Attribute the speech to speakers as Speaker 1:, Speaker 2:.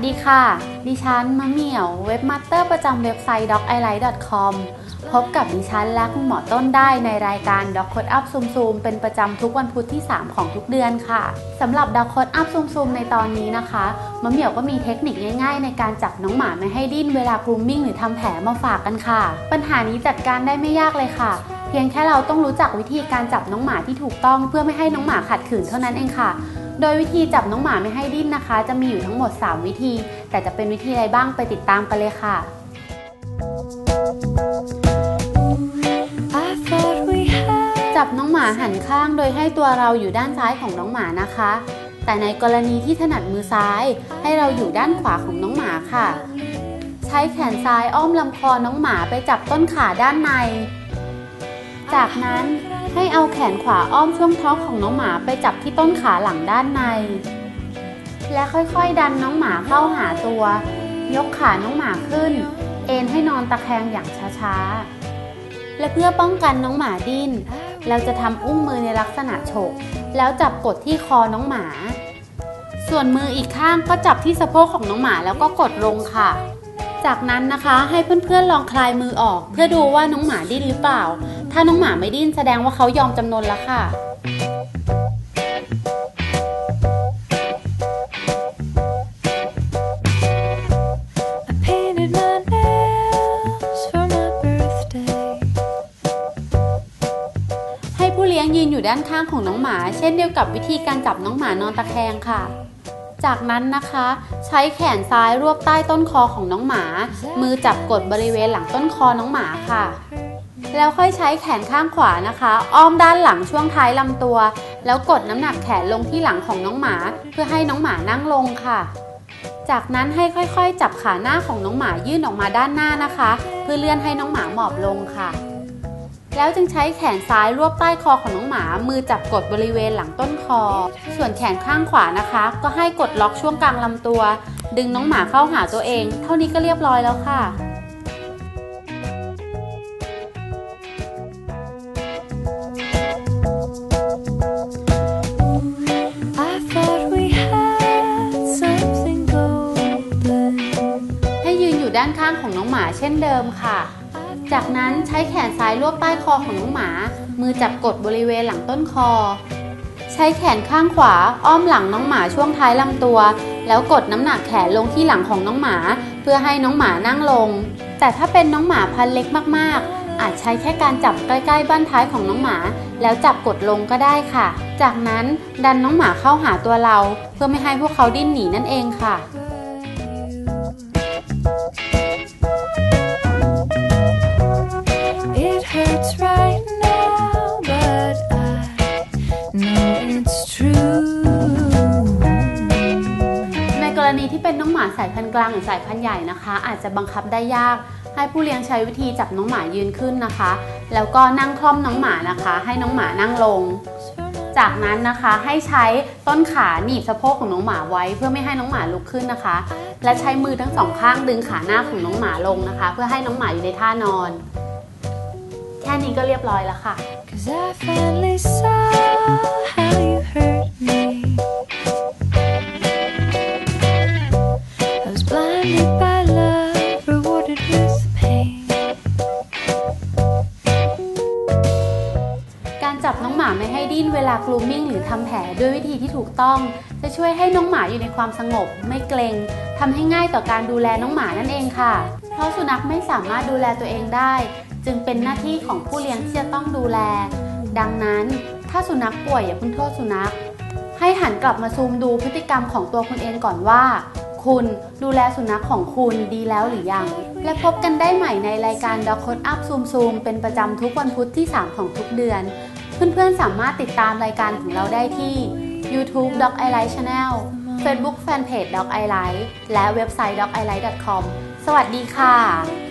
Speaker 1: วัสดีค่ะ ดิฉันมะเหมี่ยวเว็บมาสเตอร์ประจำเว็บไซต์ docili.com พบกับดิฉันและคุณหมอต้นได้ในรายการ Doc Code Up Zoom Zoom เป็นประจำทุกวันพุธที่ 3 ของทุกเดือนค่ะสำหรับ Doc Code Up Zoom Zoom ในตอนนี้นะคะมะเหมี่ยวก็มีเทคนิคง่ายๆ ในการจับน้องหมาไม่ให้ดิ้นเวลา grooming หรือทำแผลมาฝากกันค่ะ ปัญหานี้จัดการได้ไม่ยากเลยค่ะเพียงแค่เราต้องรู้จักวิธีการจับน้องหมาที่ถูกต้องเพื่อไม่ให้น้องหมาขัดขืนเท่านั้นเองค่ะ โดยวิธีจับน้องหมาไม่ให้ดิ้นนะคะ จะมีอยู่ทั้งหมด 3 วิธี แต่จะเป็นวิธีอะไรบ้างไปติดตามกันเลยค่ะ
Speaker 2: I thought we had
Speaker 1: จับน้องหมาหันข้างโดยให้ตัวเราอยู่ด้านซ้ายของน้องหมานะคะ แต่ในกรณีที่ถนัดมือซ้าย ให้เราอยู่ด้านขวาของน้องหมาค่ะ ใช้แขนซ้ายอ้อมลำคอน้องหมาไปจับต้นขาด้านใน จากนั้น ให้เอาแขนขวาอ้อมช่วงท้องของน้องหมาไปจับที่ต้นขาหลังด้านใน และค่อยๆดันน้องหมาเข้าหาตัว ยกขาน้องหมาขึ้น เอนให้นอนตะแคงอย่างช้าๆ และเพื่อป้องกันน้องหมาดิ้น เราจะทำอุ้งมือในลักษณะโฉก แล้วจับกดที่คอน้องหมา ส่วนมืออีกข้างก็จับที่สะโพกของน้องหมาแล้วก็กดลงค่ะ จากนั้นนะคะให้เพื่อนๆลองคลายมือออก เพื่อดูว่าน้องหมาดิ้นหรือเปล่า ถ้าน้องหมาไม่ดิ้นแสดงว่าเขายอมจำนนแล้วค่ะ
Speaker 2: I painted my nails for my birthday.
Speaker 1: ให้ผู้เลี้ยงยืนอยู่ด้านข้างของน้องหมา เช่นเดียวกับวิธีการจับน้องหมานอนตะแคงค่ะ จากนั้นนะคะ ใช้แขนซ้ายรวบใต้ต้นคอของน้องหมา มือจับกดบริเวณหลังต้นคอน้องหมาค่ะ แล้วค่อยใช้แขนข้างขวานะคะ อ้อมด้านหลังช่วงท้ายลำตัว แล้วกดน้ำหนักแขนลงที่หลังของน้องหมา เพื่อให้น้องหมานั่งลงค่ะ จากนั้นให้ค่อยๆ จับขาหน้าของน้องหมายื่นออกมาด้านหน้านะคะ เพื่อเลื่อนให้น้องหมาหมอบลงค่ะ แล้วจึงใช้แขนซ้ายรวบใต้คอของน้องหมา มือจับกดบริเวณหลังต้นคอ ส่วนแขนข้างขวานะคะ ก็ให้กดล็อกช่วงกลางลำตัว ดึงน้องหมาเข้าหาตัวเอง เท่านี้ก็เรียบร้อยแล้วค่ะ อยู่ด้านข้างของน้องหมาเช่นเดิมค่ะ จากนั้นใช้แขนซ้ายรวบใต้คอของน้องหมา มือจับกดบริเวณหลังต้นคอ ใช้แขนข้างขวาอ้อมหลังน้องหมาช่วงท้ายลำตัว แล้วกดน้ำหนักแขนลงที่หลังของน้องหมา เพื่อให้น้องหมานั่งลง แต่ถ้าเป็นน้องหมาพันเล็กมากๆ อาจใช้แค่การจับใกล้ๆบ้านท้ายของน้องหมา แล้วจับกดลงก็ได้ค่ะ จากนั้นดันน้องหมาเข้าหาตัวเรา เพื่อไม่ให้พวกเขาดิ้นหนีนั่นเองค่ะ สายพันธุ์กลางหรือสายพันธุ์ใหญ่นะคะ อาจจะบังคับได้ยาก ให้ผู้เลี้ยงใช้วิธีจับน้องหมายืนขึ้นนะคะ แล้วก็นั่งคล่อมน้องหมานะคะ ให้น้องหมานั่งลง จากนั้นนะคะให้ใช้ต้นขาหนีบสะโพกของน้องหมาไว้ เพื่อไม่ให้น้องหมาลุกขึ้นนะคะ และใช้มือทั้งสองข้างดึงขาหน้าของน้องหมาลงนะคะ เพื่อให้น้องหมาอยู่ในท่านอน แค่นี้ก็เรียบร้อยแล้วค่ะ เวลา grooming หรือทำแผลด้วยวิธีที่ถูกต้อง จะช่วยให้น้องหมาอยู่ในความสงบ ไม่เกรงทำให้ง่ายต่อการดูแลน้องหมานั่นเองค่ะ เพราะสุนัขไม่สามารถดูแลตัวเองได้ จึงเป็นหน้าที่ของผู้เลี้ยงที่จะต้องดูแล ดังนั้น ถ้าสุนัขป่วยอย่าเพิ่งโทษสุนัข ให้หันกลับมาซูมดูพฤติกรรมของตัวคุณเองก่อนว่า คุณดูแลสุนัขของคุณดีแล้วหรือยัง และพบกันได้ใหม่ในรายการ Dog Code Up Zoom Zoom เป็นประจำทุกวันพุธที่ 3 ของทุกเดือน เพื่อนๆ สามารถติดตามรายการของเราได้ที่ YouTube Doc i l i g h t Channel Facebook Fanpage Doc i l i g h t และเว็บไซต์ doc i l i g h t
Speaker 2: com สวัสดีค่ะ